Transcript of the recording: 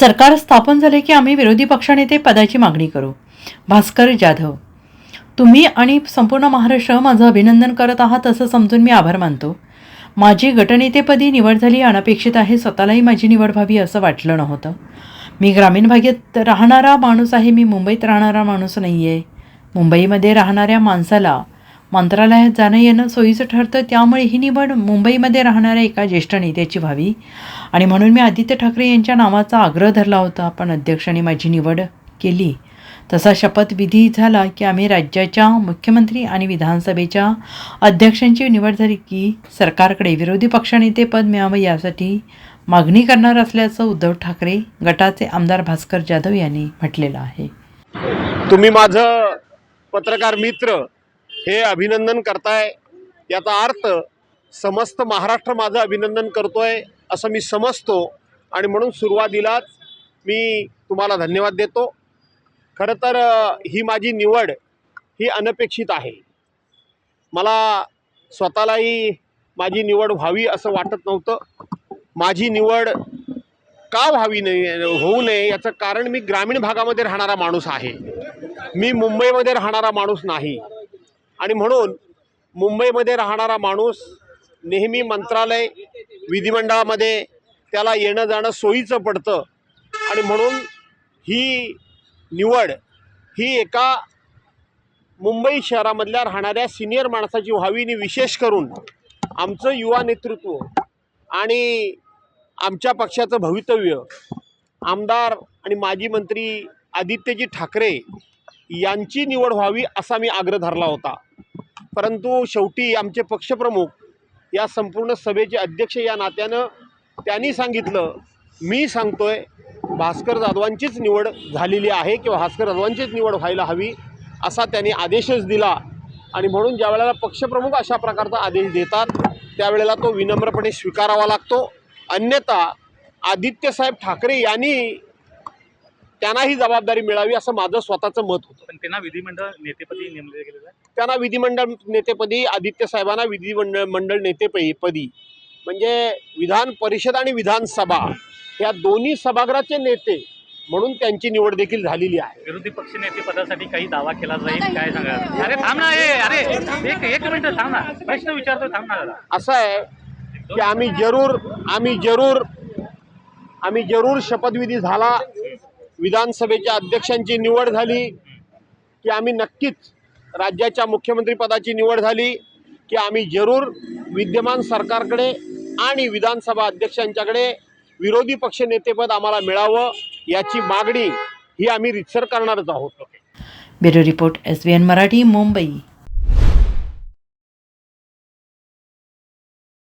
सरकार स्थापन झाले की आम्ही विरोधी पक्षनेते पदाची मागणी करू. भास्कर जाधव. तुम्ही आणि संपूर्ण महाराष्ट्र माझं अभिनंदन करत आहात असं समजून मी आभार मानतो. माझी गटनेतेपदी निवड झाली अनपेक्षित आहे स्वतःलाही माझी निवड व्हावी असं वाटलं नव्हतं. मी ग्रामीण भागात राहणारा माणूस आहे मी मुंबईत राहणारा माणूस नाही आहे मुंबईमध्ये राहणाऱ्या माणसाला मंत्रालयात जाणं येणं सोयीचं ठरतं त्यामुळे ही निवड मुंबईमध्ये राहणाऱ्या एका ज्येष्ठ नेत्याची व्हावी. आणि म्हणून मी आदित्य ठाकरे यांच्या नावाचा आग्रह धरला होता. पण अध्यक्षांनी माझी निवड केली. तसा शपथविधी झाला की आम्ही राज्याच्या मुख्यमंत्री आणि विधानसभेच्या अध्यक्षांची निवड झाली की सरकारकडे विरोधी पक्षनेते पद मिळावं यासाठी मागणी करणार असल्याचं उद्धव ठाकरे गटाचे आमदार भास्कर जाधव यांनी म्हटलेलं आहे. तुम्ही माझं पत्रकार मित्र हे अभिनंदन करताय. याचा अर्थ समस्त महाराष्ट्र माझं अभिनंदन करतोय असं मी समजतो. आणि म्हणून सुरुवातीलाच मी तुम्हाला धन्यवाद देतो. खरं तर ही माझी निवड ही अनपेक्षित आहे. मला स्वतःलाही माझी निवड व्हावी असं वाटत नव्हतं. माझी निवड का व्हावी नाही होऊ नये याचं कारण मी ग्रामीण भागामध्ये राहणारा माणूस आहे. मी मुंबईमध्ये राहणारा माणूस नाही. आणि म्हणून मुंबईमध्ये राहणारा माणूस नेहमी मंत्रालय विधिमंडळामध्ये त्याला येणं जाणं सोयीचं पडतं. आणि म्हणून ही निवड ही एका मुंबई शहरामधल्या राहणाऱ्या सिनियर माणसाची व्हावी आणि विशेष करून आमचं युवा नेतृत्व आणि आमच्या पक्षाचं भवितव्य आमदार आणि माजी मंत्री आदित्यजी ठाकरे यांची निवड व्हावी असा मी आग्रह धरला होता. परंतु शेवटी आमचे पक्षप्रमुख या संपूर्ण सभेचे अध्यक्ष या नात्यानं त्यांनी सांगितलं मी सांगतोय भास्कर जाधवांचीच निवड झालेली आहे किंवा भास्कर जाधवांचीच निवड व्हायला हवी असा त्यांनी आदेशच दिला. आणि म्हणून ज्या वेळेला पक्षप्रमुख अशा प्रकारचा आदेश देतात त्यावेळेला तो विनम्रपणे स्वीकारावा लागतो. अन्यथा आदित्यसाहेब ठाकरे यांनी त्यांना ही जबाबदारी मिळावी असं माझं स्वतःचं मत होतं. पण त्यांना विधिमंडळ नेतेपदी नेमले गेलेलं आहे? त्यांना विधिमंडळ नेतेपदी आदित्य साहेबांना विधिमंडळ मंडळ नेतेपदी. पदी म्हणजे विधान परिषद आणि विधानसभा या दोन्ही सभागृहाचे नेते म्हणून त्यांची निवड देखील झालेली आहे. विरोधी पक्ष नेते पदासाठी काही दावा केला जाईल काय सांगा अरे थांब ना ए अरे एक एक मिनिट थांब ना. प्रश्न विचारतो थांब ना जरा. असं आहे की आम्ही जरूर आम्ही जरूर आम्ही जरूर शपथविधी झाला विधानसभेच्या अध्यक्षांची निवड झाली की आम्ही नक्कीच राज्याच्या मुख्यमंत्रीपदाची निवड झाली की आम्ही जरूर विद्यमान सरकारकडे आणि विधानसभा अध्यक्षांच्याकडे विरोधी पक्षनेतेपद आम्हाला मिळावं याची मागणी ही आम्ही रितसर करणारच आहोत. Bureau report S B N Marathi Mumbai.